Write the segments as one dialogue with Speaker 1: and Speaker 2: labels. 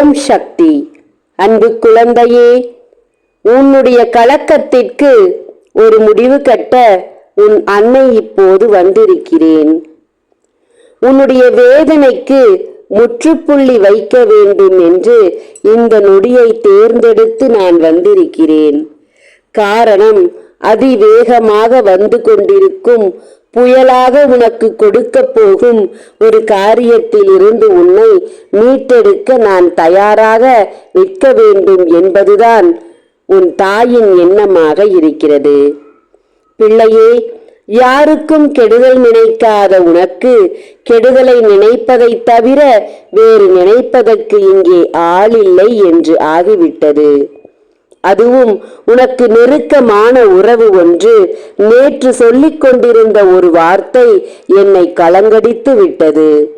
Speaker 1: ஓம் சக்தி. அன்பு குழந்தையே உன்னுடைய கலக்கத்திற்கு ஒரு முடிவு கட்ட உன் அன்னை இப்போது வந்திருக்கிறேன். உன்னுடைய வேதனைக்கு முற்றுப்புள்ளி வைக்க வேண்டும் என்று இந்த நொடியை தேர்ந்தெடுத்து நான் வந்திருக்கிறேன். காரணம் அதிவேகமாக வந்து கொண்டிருக்கும் புயலாக உனக்கு கொடுக்க போகும் ஒரு காரியத்தில் இருந்து உன்னை மீட்டெடுக்க நான் தயாராக நிற்க வேண்டும் என்பதுதான் உன் தாயின் எண்ணமாக இருக்கிறது. பிள்ளையே யாருக்கும் கெடுதல் நினைக்காத உனக்கு கெடுதலை நினைப்பதைத் தவிர வேறு நினைப்பதற்கு இங்கே ஆளில்லை என்று ஆகிவிட்டது. அதுவும் உனக்கு நெருக்கமான உறவு ஒன்று. நேற்று சொல்லிக் கொண்டிருந்த ஒரு வார்த்தை என்னை கலங்கடித்து விட்டது.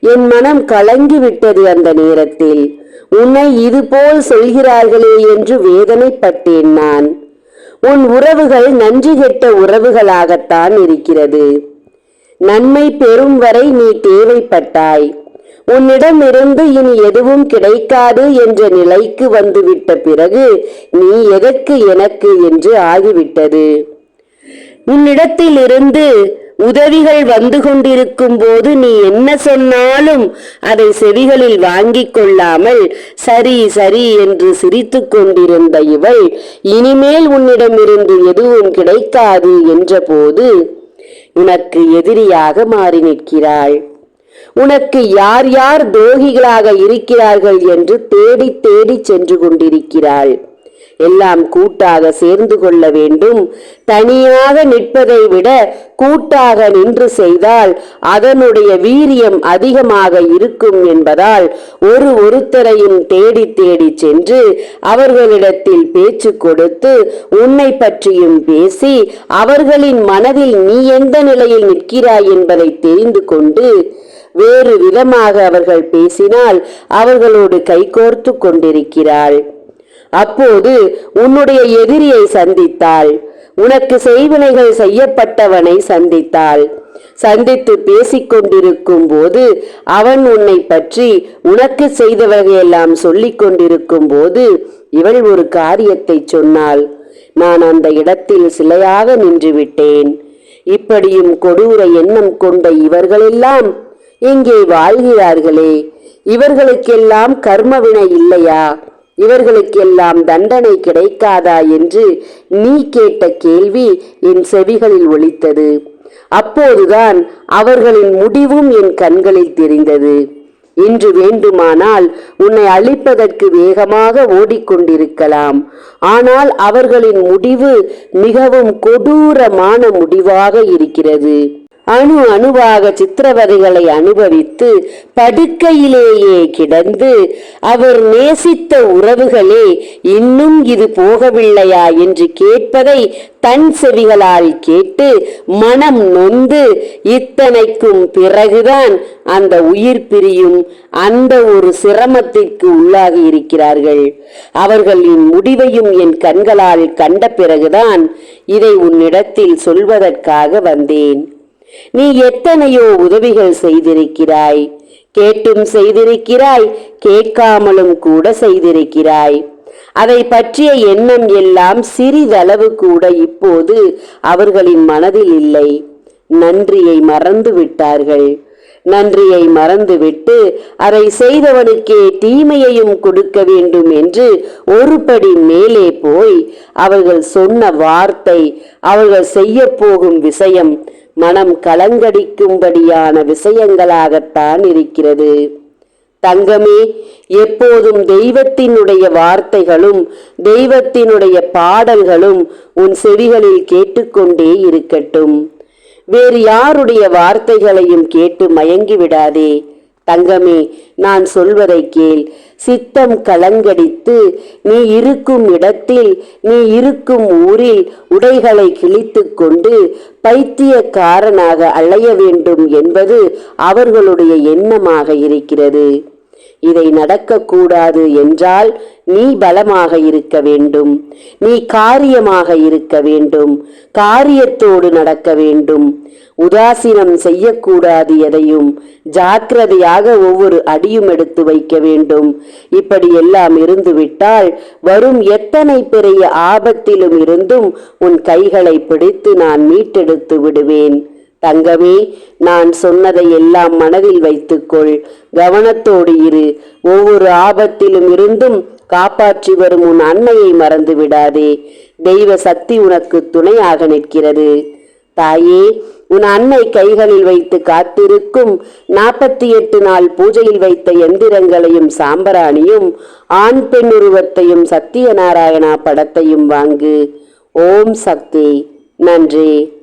Speaker 1: என் மனம் கலங்கி விட்டது அந்த நேரத்தில். உன்னை இதுபோல் சொல்கிறார்களே என்று வேதனைப்பட்டேன் நான். உன் உறவுகள் நன்றி கெட்ட உறவுகளாகத்தான் இருக்கிறது. நன்மை பெறும் வரை நீ தேவைப்பட்டாய். உன்னிடமிருந்து இனி எதுவும் கிடைக்காது என்ற நிலைக்கு வந்துவிட்ட பிறகு நீ எதற்கு எனக்கு என்று ஆகிவிட்டது? உன்னிடத்திலிருந்து உதவிகள் வந்து கொண்டிருக்கும் போது நீ என்ன சொன்னாலும் அதை செவிகளில் வாங்கிக் கொள்ளாமல் சரி சரி என்று சிரித்து கொண்டிருந்த இவள் இனிமேல் உன்னிடமிருந்து எதுவும் கிடைக்காது என்றபோது உனக்கு எதிரியாக மாறி நிற்கிறாள். உனக்கு யார் யார் துரோகிகளாக இருக்கிறார்கள் என்று தேடி தேடி சென்று கொண்டிருக்கிறாள். எல்லாம் கூட்டாக சேர்ந்து கொள்ள வேண்டும். தனியாக நிற்பதை விட கூட்டாக நின்று செய்தால் அதனுடைய வீரியம் அதிகமாக இருக்கும் என்பதால் ஒரு ஒருத்தரையும் தேடி தேடி சென்று அவர்களிடத்தில் பேச்சு கொடுத்து உன்னை பற்றியும் பேசி அவர்களின் மனதில் நீ எந்த நிலையில் நிற்கிறாய் என்பதை தெரிந்து கொண்டு வேறு விதமாக அவர்கள் பேசினால் அவர்களோடு கைகோர்த்து கொண்டிருக்கிறாள். அப்போது உன்னுடைய எதிரியை சந்தித்தாள். உனக்கு செய்வினைகள் செய்யப்பட்டவனை சந்தித்தாள். சந்தித்து பேசிக்கொண்டிருக்கும் போது அவன் உன்னை பற்றி உனக்கு செய்தவகையெல்லாம் சொல்லிக் கொண்டிருக்கும் போது இவள் ஒரு காரியத்தை சொன்னாள். நான் அந்த இடத்தில் சிலையாக நின்றுவிட்டேன் இப்படியும் கொடூர எண்ணம் கொண்ட இவர்களெல்லாம் இங்கே வாழ்கிறார்களே. இவர்களுக்கெல்லாம் கர்மவினை இல்லையா? இவர்களுக்கெல்லாம் தண்டனை கிடைக்காதா என்று நீ கேட்ட கேள்வி என் செவிகளில் ஒலித்தது. அப்போதுதான் அவர்களின் முடிவும் என் கண்களில் தெரிந்தது. இன்று வேண்டுமானால் உன்னை அழிப்பதற்கு வேகமாக ஓடிக்கொண்டிருக்கலாம். ஆனால் அவர்களின் முடிவு மிகவும் கொடூரமான முடிவாக இருக்கிறது. அணு அணுவாக சித்திரவதைகளை அனுபவித்து படுக்கையிலேயே கிடந்து அவர் நேசித்த உறவுகளே இன்னும் இது போகவில்லையா என்று கேட்பதை தன் செவிகளால் கேட்டு மனம் நொந்து இத்தனைக்கும் பிறகுதான் அந்த உயிர் பிரியும் அந்த ஒரு சிரமத்திற்கு உள்ளாகி இருக்கிறார்கள். அவர்களின் முடிவையும் என் கண்களால் கண்ட பிறகுதான் இதை உன்னிடத்தில் சொல்வதற்காக வந்தேன். நீ எத்தனையோ உதவிகள் செய்திருக்கிறாய். கேட்டும் செய்திருக்கிறாய் கேட்காமலும் கூட செய்திருக்கிறாய். அதை பற்றிய எண்ணம் எல்லாம் சிறிதளவு கூட இப்போது அவர்களின் மனதில் இல்லை. நன்றியை மறந்து விட்டார்கள். நன்றியை மறந்துவிட்டு அதை செய்தவனுக்கே தீமையையும் கொடுக்க வேண்டும் என்று ஒரு படி மேலே போய் அவர்கள் சொன்ன வார்த்தை அவர்கள் செய்ய போகும் விஷயம் மனம் கலங்கடிக்கும்படியான விஷயங்களாகத்தான் இருக்கிறது. தங்கமே எப்போதும் தெய்வத்தினுடைய வார்த்தைகளும் தெய்வத்தினுடைய பாடல்களும் உன் செவிகளில் கேட்டுக்கொண்டே இருக்கட்டும். வேறு யாருடைய வார்த்தைகளையும் கேட்டு மயங்கி விடாதே தங்கமே நான் சொல்வதை கேள். சித்தம் கலங்கடித்து நீ இருக்கும் இடத்தில் நீ இருக்கும் ஊரில் உடைகளை கிழித்து கொண்டு பைத்தியக்காரனாக அலைய வேண்டும் என்பது அவர்களுடைய எண்ணமாக இருக்கிறது. இதை நடக்கக்கூடாது என்றால் நீ பலமாக இருக்க வேண்டும். நீ காரியமாக இருக்க வேண்டும். காரியத்தோடு நடக்க வேண்டும். உதாசீனம் செய்யக்கூடாது எதையும். ஜாக்கிரதையாக ஒவ்வொரு அடியும் எடுத்து வைக்க வேண்டும். இப்படி எல்லாம் இருந்துவிட்டால் வரும் எத்தனை பெரிய ஆபத்திலும் இருந்தும் உன் கைகளை பிடித்து நான் மீட்டெடுத்து விடுவேன். தங்கமே நான் சொன்னதை எல்லாம் மனதில் வைத்துக்கொள். கவனத்தோடு இரு. ஒவ்வொரு ஆபத்திலும் இருந்தும் காப்பாற்றி வரும் உன் அன்னையை மறந்து விடாதே. தெய்வ சக்தி உனக்கு துணையாக நிற்கிறது. தாயே உன் அன்னை கைகளில் வைத்து காத்திருக்கும் நாற்பத்தி எட்டு நாள் பூஜையில் வைத்த எந்திரங்களையும் சாம்பராணியும் ஆண் பெண் உருவத்தையும் சத்தியநாராயணா படத்தையும் வாங்கு. ஓம் சக்தி. நன்றி.